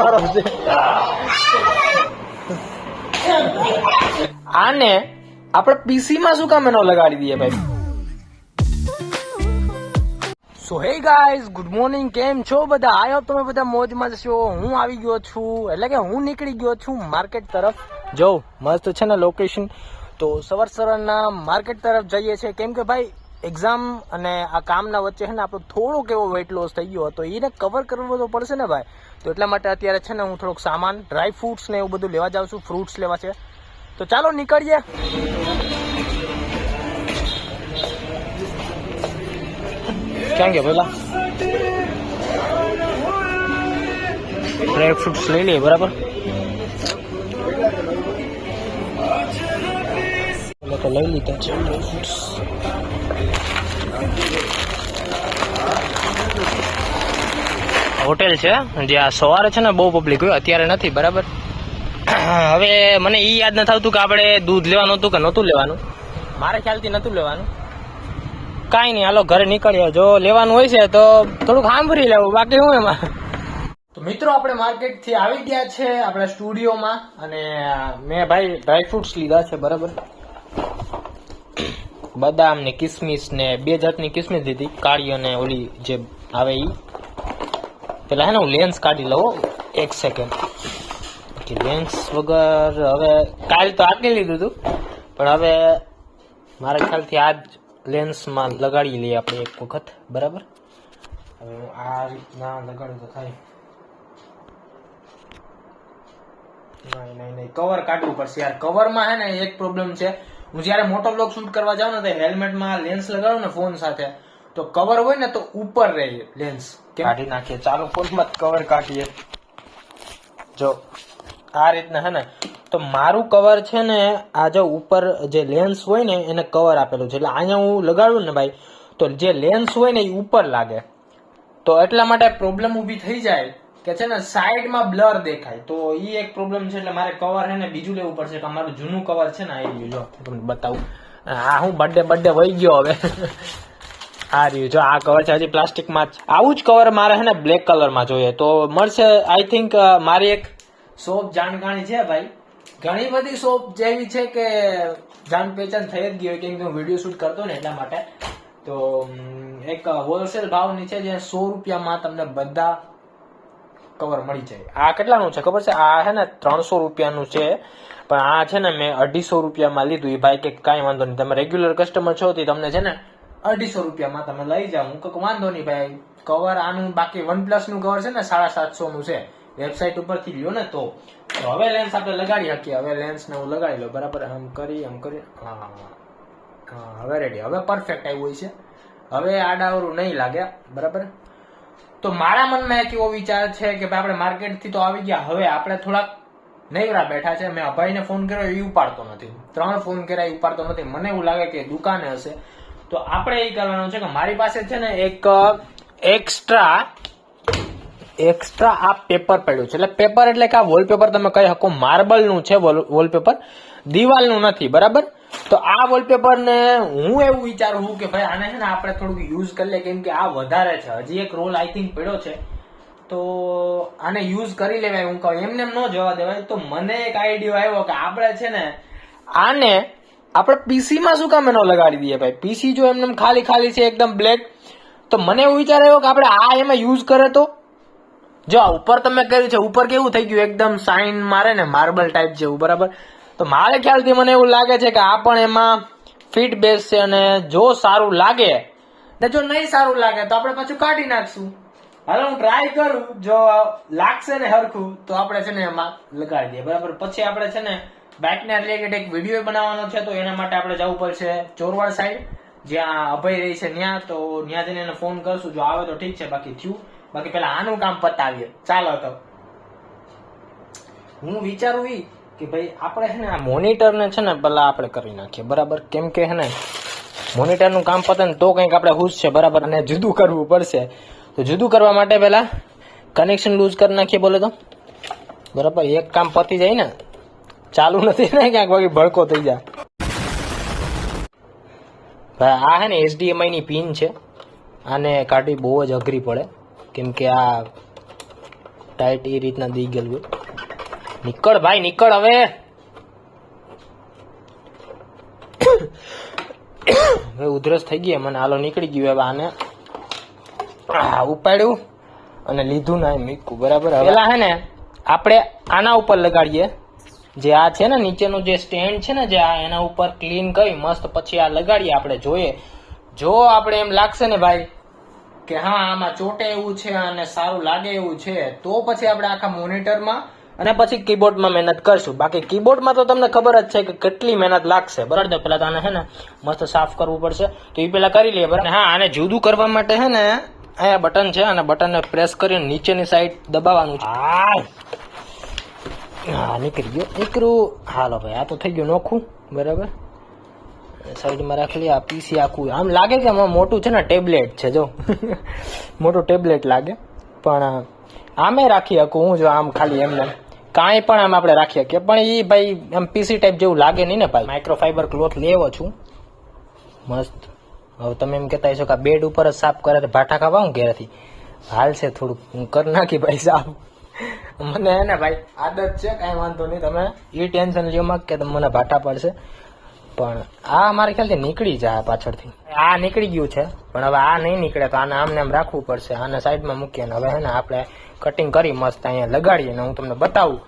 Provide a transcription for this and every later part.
છે આને આપણે પીસી માં શું કામ એનો લગાડી દઈએ ભાઈ? સો હે ગાઈઝ ગુડ મોર્નિંગ કેમ છો બધા? આયો તમે બધા મોજમાં છો હું આવી ગયો છું, એટલે કે હું નીકળી ગયો છું માર્કેટ તરફ. જો, મસ્ત છે ને લોકેશન તો સવાર સવારના માર્કેટ તરફ જઈએ છીએ. કેમ કે ભાઈ એક્ઝામ અને આ કામના વચ્ચે છે ને આપણો થોડોક એવો વેઇટ લોસ થઈ ગયો હતો. એને કવર કરવો તો પડશે ને ભાઈ? તો એટલા માટે અત્યારે છે ને હું થોડોક સામાન ડ્રાય ફ્રૂટ્સ ને એવું બધું લેવા જાઉં છું ફ્રૂટ્સ લેવા છે. તો ચાલો નીકળીએ. ક્યાં ગયા પેલા ડ્રાય ફ્રૂટ્સ લઈ લઈએ, બરાબર? લઈ લીધા છે. હોટેલ છે, જ્યાં સવારે છે ને બહુ પબ્લિક હોય, અત્યારે નથી, બરાબર? હવે મને એ યાદ નથી આવતું કે આપણે દૂધ લેવાનું હતું કે નહોતું લેવાનું. મારે ખ્યાલથી નહોતું લેવાનું. કાંઈ નહીં, હાલો, ઘરે નીકળ્યો. જો લેવાનું હોય છે, તો થોડુંક સાંભળી લેવું, બાકી હું એમાં? તો મિત્રો, આપણે માર્કેટથી આવી ગયા છે, આપણા સ્ટુડિયોમાં, અને મેં ભાઈ ડ્રાય ફ્રૂટ્સ લીધા છે, બરાબર? બદામ ને કિસમિસ ને બે જાતની કિસમિસ દીધી. કાળી અને ઓલી જે આવે એ પેલા હે ને હું લેન્સ કાઢી લઉં એક સેકન્ડ લેન્સ વગર હવે કાલ તો આટલી લીધું હતું પણ હવે મારા ખ્યાલથી આ જ લેન્સમાં લગાડી લઈએ આપણે એક વખત, બરાબર? હવે આ રીતના લગાડું તો થાય. નહીં નહીં નહીં કવર કાઢવું પડશે યાર. કવરમાં હે ને એક પ્રોબ્લેમ છે. હું જ્યારે મોટો બ્લોક શૂટ કરવા જાઉં ને તો હેલ્મેટમાં લેન્સ લગાડું ને ફોન સાથે, તો કવર હોય ને તો ઉપર રહે લેન્સ કાઢી નાખીએ. ચાલો ફોનમાં કવર કાઢીએ. જો, આ રીતના હે ને, તો મારું કવર છે ને, આ જો ઉપર જે લેન્સ હોય ને, એને કવર આપેલું છે. એટલે અહીંયા હું લગાડું ને ભાઈ, તો જે લેન્સ હોય ને એ ઉપર લાગે. તો એટલા માટે પ્રોબ્લેમ ઊભી થઈ જાય. કે છે ને, સાઈડમાં બ્લર દેખાય. તો એ એક પ્રોબ્લેમ છે એટલે મારે કવર છે ને બીજું લેવું પડશે, કે અમારું જૂનું કવર છે ને આવી ગયું જો તમને બતાવું. હા, હું બર્થડે બર્થડે વહી ગયો હવે. આ રહ્યું જો, આ કવર છે, હજી પ્લાસ્ટિકમાં જ. આવું જ કવર મારે છે ને બ્લેક કલરમાં જોઈએ. તો મળશે આઈ થિંક મારી એક શોપ જાણકારી છે ભાઈ. ઘણી બધી શોપ જેવી છે કે જાણ પહેચાન થઈ જ ગઈ હોય, કેમ કે હું વીડિયો શૂટ કરતો ને એટલા માટે. તો એક હોલસેલ ભાવની છે જે સો રૂપિયામાં તમને બધા કવર મળી જાય. આ કેટલાનું છે? ખબર છે? આ છે ને ત્રણસો રૂપિયાનું છે. પણ આ છે ને મેં અઢીસો રૂપિયામાં લીધું. એ ભાઈ કે કાંઈ વાંધો નહીં. તમે રેગ્યુલર કસ્ટમર છો તે તમને છે ને અઢીસો રૂપિયામાં તમે લઈ જાઓ. હું કંઈક વાંધો નહીં ભાઈ. કવર આનું બાકી વન પ્લસનું કવર છે ને સાડા સાતસોનું છે. વેબસાઇટ ઉપરથી લ્યો ને તો. હવે લેન્સ આપણે લગાડી શકીએ. હવે લેન્સને હું લગાડી લો બરાબર? આમ કરી આમ કરી. હા હા હવે રેડી હવે પરફેક્ટ આવ્યું છે. હવે આડાવરું નહીં લાગે. બરાબર? તો મારા મનમાં એક એવો વિચાર છે કે ભાઈ આપણે માર્કેટથી તો આવી ગયા, હવે આપણે થોડાક નૈવરા બેઠા છે. મેં અભાઈને ફોન કર્યો, એ ઉપાડતો નથી. ત્રણ ફોન કર્યા, એ ઉપાડતો નથી. મને એવું લાગે કે દુકાને હશે. તો આપણે એ કરવાનું છે કે મારી પાસે છે ને એક એક્સ્ટ્રા એક્સ્ટ્રા આ પેપર પડ્યું છે. એટલે પેપર એટલે કે આ વોલપેપર તમે કહી શકો માર્બલનું છે વોલપેપર દિવાલનું નથી, બરાબર? તો આ વોલપેપર ને હું એવું વિચારું છું કે ભાઈ આને છે ને આપણે થોડુંક યુઝ કરી લે કેમ કે આ વધારે છે. હજી એક રોલ આઈ થિંક પડ્યો છે. તો આને યુઝ કરી લેવાય, હું કહું. એમને એમ ન જવા દેવાય. તો મને એક આઈડિયો આવ્યો કે આપણે છે ને આને આપણે પીસી માં શું કામ એનો લગાડી દઈએ ભાઈ? પીસી જો એમને એમ ખાલી ખાલી છે, એકદમ બ્લેક તો મને એવું વિચાર આવ્યો કે આપણે આ એમાં યુઝ કરે તો? જો આ ઉપર તમે કર્યું છે, ઉપર કેવું થઈ ગયું? એકદમ સાઇન મારે ને માર્બલ ટાઈપ જેવું, બરાબર? તો મારે ખ્યાલથી મને એવું લાગે છે કે આ પણ એમાં ફિટ બેસશે અને જો સારું લાગે, ને જો નહીં સારું લાગે, તો આપણે પાછું કાઢી નાખશું. હાલો, હું ટ્રાય કરું. જો લાગશે ને હરખું, તો આપણે છે ને એમાં લગાડી દઈએ, બરાબર? પછી આપણે છે ને બાઇકને રિલેટેડ એક વીડિયો બનાવવાનો છે, તો એના માટે આપણે જવું પડશે ચોરવાડ સાઈડ જ્યાં અભય રહી છે ત્યાં તો ત્યાં જઈને એને ફોન કરશું. જો આવે તો ઠીક છે, બાકી થયું. બાકી પેલા આનું કામ પતાવીએ. ચાલો તો. હું વિચારું ઈ કે ભાઈ આપણે છે ને આ મોનિટર ને છે ને પેલા આપણે કરી નાખીએ. બરાબર? કેમ કે છે ને મોનિટરનું કામ પતે ને તો કંઈક આપણે હુશ છે, બરાબર? અને જુદું કરવું પડશે. તો જુદું કરવા માટે પેલા કનેક્શન લૂઝ કરી નાખીએ બોલે તો. બરાબર? એક કામ પતી જાય ને. ચાલુ નથી ને, ક્યાંક બાકી ભડકો થઈ જાય. આ છે ને એચડીએમઆઈ ની પિન છે. આને કાઢવી બહુ જ અઘરી પડે. કેમ કે આ ટાઈટ એ રીતના દઈ ગયેલું નીકળ ભાઈ, નીકળ હવે. હવે ઉધરસ થઈ ગઈ મને. હાલો, નીકળી ગયું હવે આને. ઉપાડ્યું અને લીધું ના મીકું બરાબર? પેલા હે ને, આપણે આના ઉપર લગાડીએ. જે આ છે ને, નીચેનું જે સ્ટેન્ડ છે ને, જે આ એના ઉપર ક્લીન કરી, મસ્ત પછી આ લગાડીએ, આપણે જોઈએ. જો આપણે એમ લાગશે ને ભાઈ કે હા આમાં ચોટે એવું છે અને સારું લાગે એવું છે તો પછી આપણે આખા મોનિટરમાં અને પછી કીબોર્ડમાં મહેનત કરશું. બાકી કીબોર્ડમાં તો તમને ખબર જ છે કે કેટલી મહેનત લાગશે. બરાબર? તો પેલા તો આને છે ને મસ્ત સાફ કરવું પડશે. તો એ પેલા કરી લઈએ. બરાબર? હા આને જુદું કરવા માટે છે ને અહીંયા બટન છે અને બટનને પ્રેસ કરીને નીચેની સાઈડ દબાવવાનું છે. હા નીકળી ગયો. નીકળું. હાલો ભાઈ આ તો થઈ ગયું નોખું. બરાબર? સાઈડમાં રાખી લઈએ આ પીસી આખું. આમ લાગે કે આમાં મોટું છે ને ટેબ્લેટ છે જો. મોટું ટેબ્લેટ લાગે. પણ આમે રાખી શકું હું જો આમ ખાલી એમને. કાંઈ પણ આમ આપણે રાખી શકીએ. પણ એ ભાઈ આમ પીસી ટાઈપ જેવું લાગે નહીં ને ભાઈ. માઇક્રોફાઈબર ક્લોથ લેવો છું. મસ્ત. હવે તમે એમ કહેતા હશો કે આ બેડ ઉપર જ સાફ કરે તો ભાટા ખાવા હું ઘેરથી? હાલ છે થોડુંક. હું કરી નાખી ભાઈ સાફ. મને હે ને ભાઈ આદત છે કાંઈ વાંધો નહીં. તમે એ ટેન્શન લ્યો માં કે મને ભાટા પડશે. પણ આ મારા ખ્યાલથી નીકળી જાય પાછળથી. આ નીકળી ગયું છે, પણ હવે આ નહીં નીકળે તો આને આમને આમ રાખવું પડશે. આને સાઈડમાં મૂકીએ ને હવે હે ને આપણે કટિંગ કરી મસ્ત અહીંયા લગાડીએ ને હું તમને બતાવું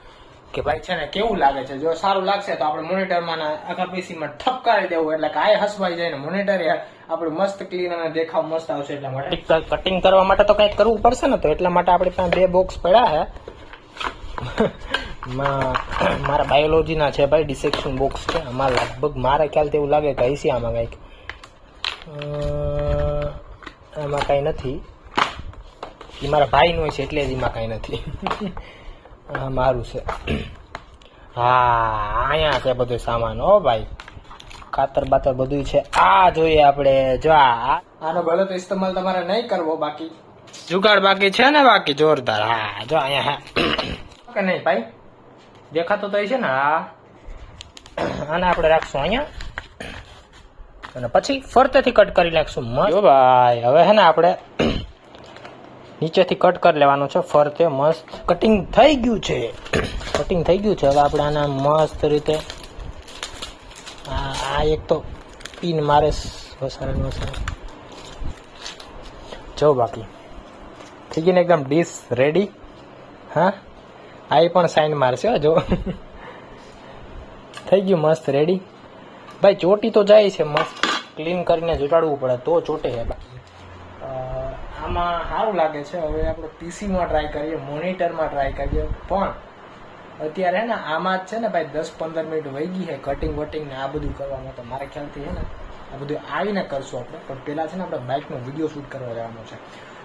કે ભાઈ છે ને કેવું લાગે છે. જો સારું લાગશે તો આપણે મોનિટરમાં આખા પીસીમાં ઠપકારી દેવું, એટલે કે આ હસવાઈ જાય ને મોનિટર આપણું મસ્ત ક્લીન અને દેખાવ મસ્ત આવશે એટલા માટે. કટિંગ કરવા માટે તો કંઈક કરવું પડશે ને તો એટલા માટે આપણે ત્યાં બે બોક્સ પડ્યા છે મારા બાયોલોજીના છે ભાઈ ડિસેક્શન બોક્સ છે. આમાં લગભગ મારા ખ્યાલથી એવું લાગે કે હશે આમાં કંઈક. આમાં એમાં કાંઈ નથી. એ મારા ભાઈનું છે એટલે જ એમાં કાંઈ નથી. હા મારું છે. હા અહીંયા છે બધો સામાન. હો ભાઈ ખાતર બાતર બધું છે. આ જોઈએ આપણે જો આ આનો ગલત ઇસ્તેમાલ તમારે નહીં કરવો બાકી. જુગાડ બાકી છે ને બાકી જોરદાર. હા જો અહીંયા હા. કે નહીં ભાઈ? દેખાતો તો છે ને? આ આને આપણે રાખશું અહીંયા. અને પછી ફરતેથી કટ કરી નાખશું. મસ્ત. ભાઈ, હવે હે ને આપણે નીચેથી કટ કરી લેવાનું છે. ફરતે મસ્ત કટિંગ થઈ ગયું છે. કટિંગ થઈ ગયું છે. હવે આપણે આને મસ્ત રીતે આ એક તો પીન મારે વસારે વસારે. જો બાકી. થઈ ગઈ ને એકદમ ડીશ રેડી હા? આ પણ સાઈન મારશે જો. થઈ ગયું મસ્ત રેડી ભાઈ, ચોટી તો જાય છે મસ્ત. ક્લીન કરીને જુટાડવું પડે, તો ચોટે છે આમાં સારું લાગે છે, હવે આપણે પીસીમાં ટ્રાય કરીએ મોનિટરમાં ટ્રાય કરીએ, પણ અત્યારે હે ને, આમાં જ છે ને, ભાઈ, દસ પંદર મિનિટ વહી ગઈ છે કટિંગ વટિંગ ને આ બધું કરવામાં, તો મારા ખ્યાલથી હે ને, આ બધું આવીને કરશું આપણે. પણ પહેલાં છે ને, આપણે બાઇકનો વીડિયો શૂટ કરવા જવાનો છે.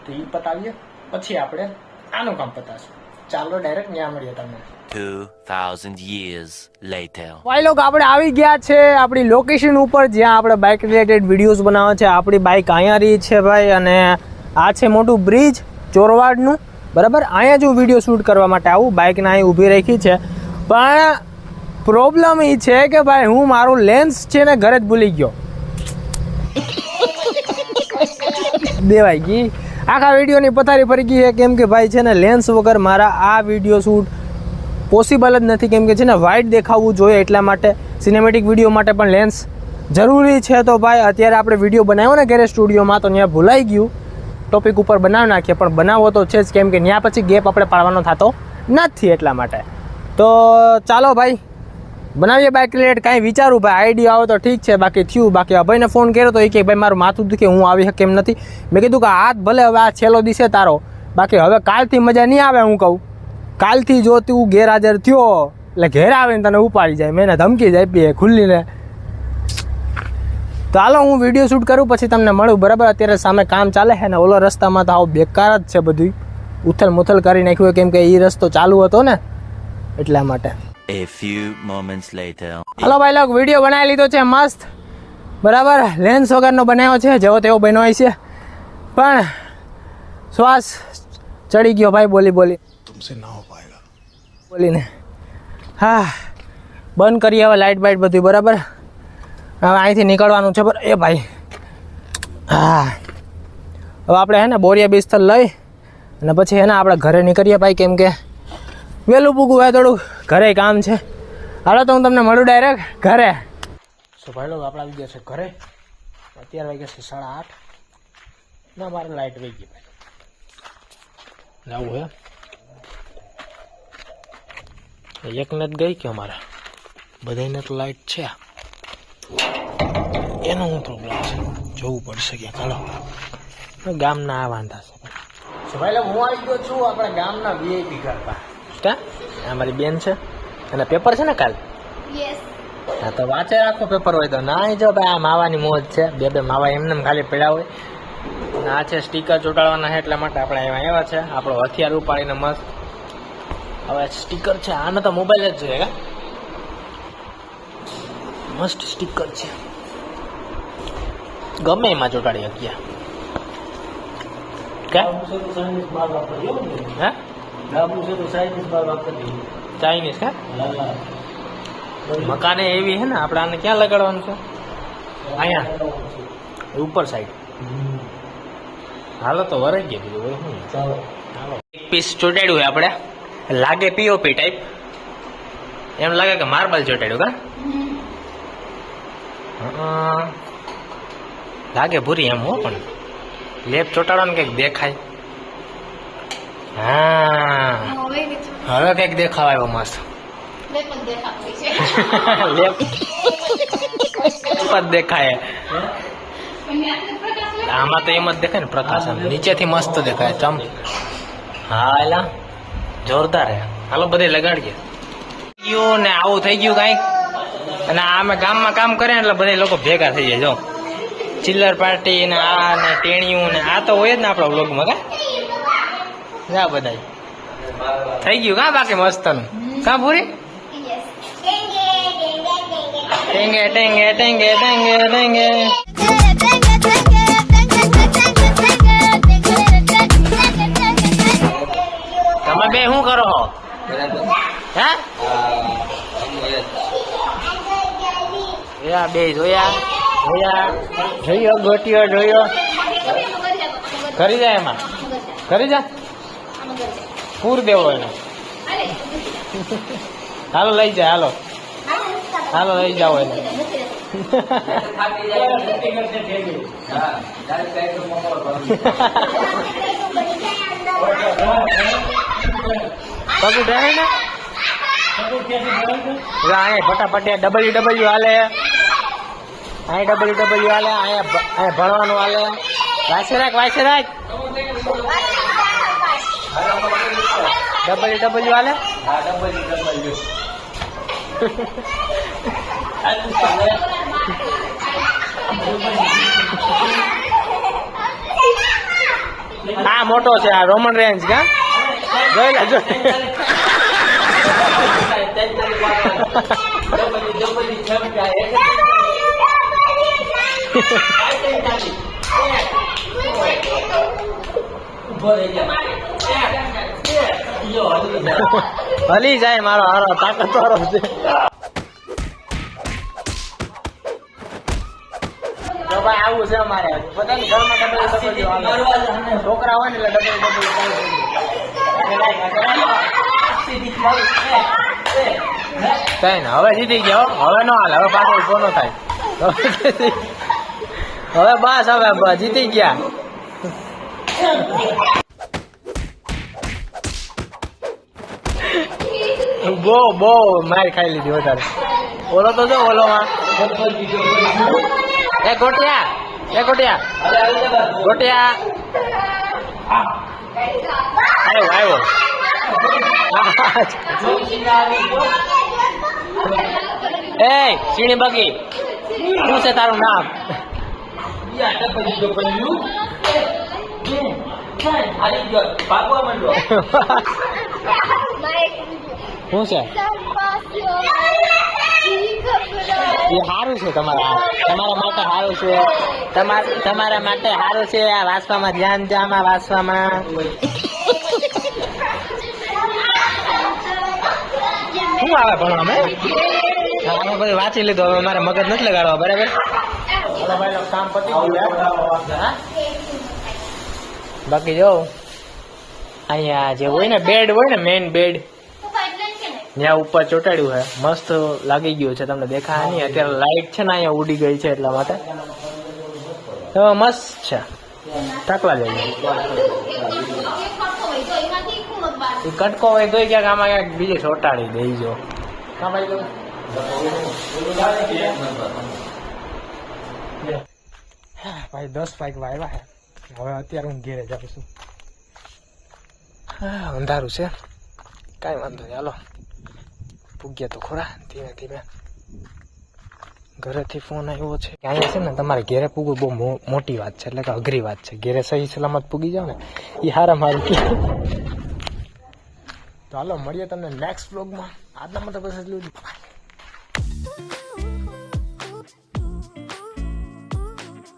તો એ પતાવીએ, પછી આપણે આનું કામ પતાશું ચાલો ડાયરેક્ટ ન્યા મળીએ તમને. 2,000 years later. ભાઈ લોકો આપણે આવી ગયા છે આપણી લોકેશન ઉપર જ્યાં આપણે બાઇક રિલેટેડ વિડીયોઝ બનાવે છે. આપણી બાઇક અહીંયા રહી છે ભાઈ અને આ છે મોટું બ્રિજ ચોરવાડનું. બરાબર? અહીંયા જો વીડિયો શૂટ કરવા માટે આવું બાઇકને અહીં ઊભી રાખી છે. પણ પ્રોબ્લેમ એ છે કે ભાઈ હું મારું લેન્સ છે ને ઘરે જ ભૂલી ગયો. દેવાય ગઈ આખા વિડીયોની પથારી ફરી ગઈ છે કેમ કે ભાઈ છે ને લેન્સ વગર મારા આ વીડિયો શૂટ પોસિબલ જ નથી. કેમ કે છે ને વાઇડ દેખાવું જોઈએ એટલા માટે સિનેમેટિક વીડિયો માટે પણ લેન્સ જરૂરી છે. તો ભાઈ, અત્યારે આપણે વીડિયો બનાવ્યો ને ઘરે સ્ટુડિયોમાં તો ત્યાં ભૂલાઈ ગયું. ટોપિક ઉપર બનાવી નાખીએ, પણ બનાવવો તો છે જ. કેમ કે ત્યાં પછી ગેપ આપણે પાડવાનો થતો નથી એટલા માટે. તો ચાલો ભાઈ બનાવીએ બાઇક રિલેટેડ કાંઈ વિચારું, ભાઈ આઈડિયા આવે તો ઠીક છે, બાકી થયું, બાકી અભયને ફોન કર્યો તો એ કે ભાઈ મારું માથું દુખે, હું આવી શકે એમ નથી. મેં કીધું કે હાથ ભલે હવે આ છેલ્લો દિશે તારો, બાકી હવે કાલથી મજા નહીં આવે હું કહું. કાલથી જો તું ગેરહાજર થયો, એટલે ઘેર આવીને તને ઉપાડી જાય, મેં એને ધમકી જ આપી ખુલ્લીને. તો હાલો હું વીડિયો શૂટ કરું, પછી તમને મળું, બરાબર? અત્યારે સામે કામ ચાલે છે ને, ઓલો રસ્તામાં તો આવો બેકાર જ છે બધું ઉથલ મુથલ કરી નાખ્યું કેમ કે એ રસ્તો ચાલુ હતો ને, એટલા માટે. A few moments later. Hello ભાઈ લોક વીડિયો બનાવી લીધો છે મસ્ત. બરાબર લેન્સ વગરનો બનાવ્યો છે જેવો તેવો બનાવ્યો છે. પણ શ્વાસ ચડી ગયો ભાઈ બોલી બોલી. તુમસે ના હો પાએગા બોલીને. હા બંધ કરી હવે લાઇટ બાઇટ બધું બરાબર? હવે અહીંથી નીકળવાનું છે પર એ ભાઈ. હા. હવે આપણે હે ને બોરિયા બિસ્તર લઈ અને પછી હે ને આપણે ઘરે નીકળીએ ભાઈ કેમ કે વહેલું પૂગું હોય થોડું ઘરે કામ છે. હાલો તો હું તમને મળું ડાયરેક્ટ ઘરે. સો ભાઈ લોકો આપણે આવી ગયા છે ઘરે. અત્યારે વાગ્યા છે સાડા આઠ. ના મારે લાઇટ વહી ગઈ ભાઈ. જવું હે. એકને જ ગઈ કે અમારે? બધાને તો લાઇટ છે. એનો હું પ્રોબ્લેમ છે. જોવું પડશે કે ચાલો ગામના આ વાંધા છે. ભાઈ લોકો હું આવી ગયો છું આપણા ગામના વીઆઈપી કરતા ક્યાં આ મારી બેન છે. અને પેપર છે ને કાલ? હા તો વાંચે રાખો પેપર હોય તો. ના જો ભાઈ આ માવાની મોજ છે. બે બે માવા એમને એમ ખાલી પડ્યા હોય. અને આ છે સ્ટીકર ચોંટાડવાના છે એટલા માટે આપણે એમાં આવ્યા છે. આપણો હથિયાર ઉપાડીને મસ્ત. હવે સ્ટીકર છે. આને તો મોબાઈલ જ જોઈએ કા મસ્ત સ્ટીકર છે. ગમે એમાં ચોંટાડી શકીએ. કે હે? ચાઇનીઝ કા મકાને એવી હે ને આપણે આને ક્યાં લગાડવાનું છે? અહીંયા? ઉપર સાઈડ હાલો તો વરાઈ ગયા બીજું શું? હાલો. એક પીસ ચોટાડ્યું હોય આપણે. લાગે પીઓપી ટાઈપ એમ લાગે કે માર્બલ ચોટાડ્યું કા? હં. લાગે ભૂરી એમ હો પણ. લેપ ચોટાડવાનું કંઈક દેખાય. હા. હવે કંઈક દેખાવ આવ્યો મસ્ત. લેપ દેખાય. આમાં તો એમ જ દેખાય ને પ્રકાશ નીચેથી મસ્ત દેખાય ચમ. હા એલા. જોરદાર હે. હાલો બધે લગાડીએ. ગયું ને આવું થઈ ગયું કાંઈક અને અમે ગામમાં કામ કરે એટલે બધા લોકો ભેગા થઈ જાય જો. ચિલ્લર પાર્ટી ને આ ને ટેણિયું ને આ તો હોય જ ને આપણા વ્લોગમાં કા જા બધા થઈ ગયું કા બાકી મસ્તનું? કા પૂરી. ટેંગે ટેંગે ટેંગે ટેંગે ટેંગે. તમે બે શું કરો હે? જોયા બે જોયા જોયા. જોયો ગોટીઓ જોયો. કરી જાય એમાં. કરી જા. પૂર દેવો એને. હાલો. લઈ જાય હાલો. હાલો લઈ જાઓ એને. પગું ડરે ને? ફટાફટ ડબલ્યુ ડબલ્યુ હાલે. અહીંયા ડબલ્યુ ડબલ્યુ હાલે અહીંયા અહીંયા ભણવાનું હાલે. વાંચે રાખ. વાંચે રાખ. ડબલ્યુ ડબલ વાલે આ મોટો છે આ રોમન રેન્જ કા? જોઈ લે જોઈ લે. હલી જાય મારો હારો તાકાત વાળો છે આવું છે અમારે બધાને ઘરમાં ડબલ ડબલ છોકરા હવે જીતી ગયો હવે નો હાલ હવે પાછો ઊભો નો થાય હવે બસ હવે જીતી ગયા બહુ બહુ માર ખાઈ લીધી વધારે ઓલો તો જો ઓલો એ ગોટિયા એ ગોટિયા. ગોટિયા. આવ્યો આવ્યો એ સીણી બગી શું છે તારું નામ? શું છે એ સારું છે તમારા તમારા માટે સારું છે. તમારા તમારા માટે સારું છે. આ વાંચવામાં ધ્યાન જામાં વાસવામાં વાંચવામાં. શું આવે ભણવા અમે બધું વાંચી લીધું. હવે મારે મગજ નથી લગાડવા બરાબર? કામ પતી? બાકી જો અહીંયા જે હોય ને બેડ હોય ને મેઇન બેડ ત્યાં ઉપર ચોટાડ્યું છે. મસ્ત લાગી ગયું છે તમને દેખાય નહીં અત્યારે લાઈટ છે ને અહીંયા ઉડી ગઈ છે એટલા માટે. તો મસ્ત છે. ટાકવા દેજો એક ખર્ચો હોય તો એમાંથી ખૂણો જ બહાર એ કટકો હોય તો ક્યાંક આમાં ક્યાંક બીજે ચોટાડી દઈ જો. ભાઈ? હા, દસ પાઇક વાયવા છે. હવે અત્યારે હું ઘેરે જાઉં છું. હા, અંધારું છે. કાંઈ વાંધો નહીં. હાલો. પૂગ્યા તો ખોરા. ધીમે ધીમે. ઘરેથી ફોન આવ્યો છે. કે અહીંયા છે ને, તમારે ઘેરે પૂગવું બહુ મોટી વાત છે. એટલે કે અઘરી વાત છે. ઘેરે સહી સલામત પૂગી જાવ ને એ હારા મારું તો હાલો, મળીએ તમને નેક્સ્ટ બ્લોગમાં આજના માટે. Bye.